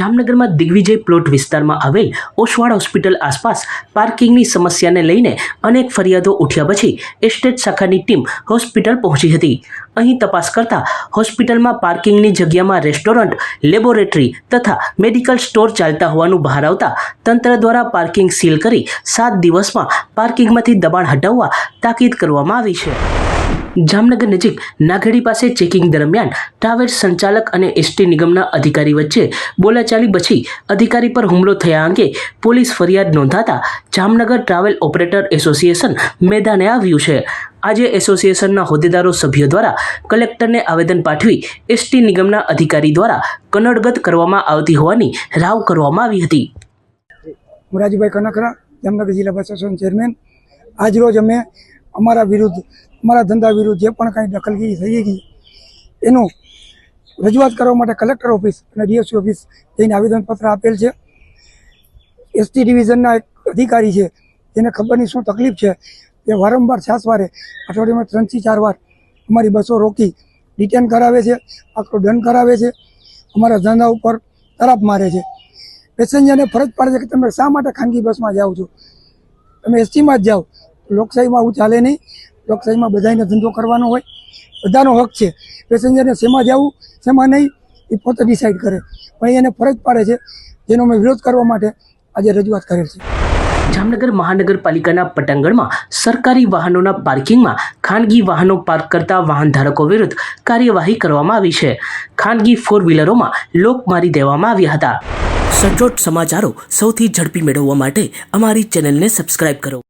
જામનગરમાં દિગ્વિજય પ્લોટ વિસ્તારમાં આવેલ ઓશવાડ હોસ્પિટલ આસપાસ પાર્કિંગની સમસ્યાને લઈને અનેક ફરિયાદો ઉઠ્યા પછી એસ્ટેટ શાખાની ટીમ હોસ્પિટલ પહોંચી હતી. અહીં તપાસ કરતા હોસ્પિટલમાં પાર્કિંગની જગ્યામાં રેસ્ટોરન્ટ, લેબોરેટરી તથા મેડિકલ સ્ટોર ચાલતા હોવાનું બહાર આવતા તંત્ર દ્વારા પાર્કિંગ સીલ કરી સાત દિવસમાં પાર્કિંગમાંથી દબાણ હટાવવા તાકીદ કરવામાં આવી છે. જામનગર નજીક નાગડી પાસે ચેકિંગ દરમિયાન ટાવેર સંચાલક અને એસટી નિગમના અધિકારી વચ્ચે બોલાચાલી પછી અધિકારી પર હુમલો થયા અંગે પોલીસ ફરિયાદ નોંધાતા જામનગર ટ્રાવેલ ઓપરેટર એસોસિએશન મેદાને આવ્યું છે. આજે એસોસિએશનના હોદ્દેદારો સભ્યો દ્વારા કલેક્ટરને આવેદન પાઠવી એસટી નિગમના અધિકારી દ્વારા કનડગત કરવામાં આવતી હોવાની રાવ કરવામાં આવી હતી. મોરાજીભાઈ કનકરા, જામનગર જિલ્લા બસ ચેરમેન. આજરોજ અમે અમારા વિરુદ્ધ, અમારા ધંધા વિરુદ્ધ જે પણ કાંઈ દખલગીરી થઈ ગઈ, એનું રજૂઆત કરવા માટે કલેક્ટર ઓફિસ અને ડીએસસી ઓફિસ જઈને આવેદનપત્ર આપેલ છે. એસટી ડિવિઝનના એક અધિકારી છે તેને ખબરની શું તકલીફ છે તે વારંવાર છાસવારે અઠવાડિયામાં ત્રણથી ચાર વાર અમારી બસો રોકી રિટર્ન કરાવે છે આખો દંડ કરાવે છે, અમારા ધંધા ઉપર તરાપ મારે છે. પેસેન્જરને ફરજ પાડે છે કે તમે શા માટે ખાનગી બસમાં જાઓ છો? તમે એસટીમાં જ જાઓ. લોકશાહીમાં આવું ચાલે નહીં. લોકશાહીમાં બધાને ધંધો કરવાનો હોય. બધાનો હક છે. પેસેન્જરને શેમાં જવું શેમાં નહીં એ પોતે ડિસાઈડ કરે. પણ એને ફરજ પાડે છે. જેનો અમે વિરોધ કરવા માટે આજે રજૂઆત કરેલ છે. જામનગર મહાનગરપાલિકાના પટાંગણમાં સરકારી વાહનોના પાર્કિંગમાં ખાનગી વાહનો પાર્ક કરતા વાહન ધારકો વિરુદ્ધ કાર્યવાહી કરવામાં આવી છે. ખાનગી ફોર વ્હીલરોમાં લોક મારી દેવામાં આવ્યા હતા. સચોટ સમાચારો સૌથી ઝડપી મેળવવા માટે અમારી ચેનલને સબસ્ક્રાઇબ કરો.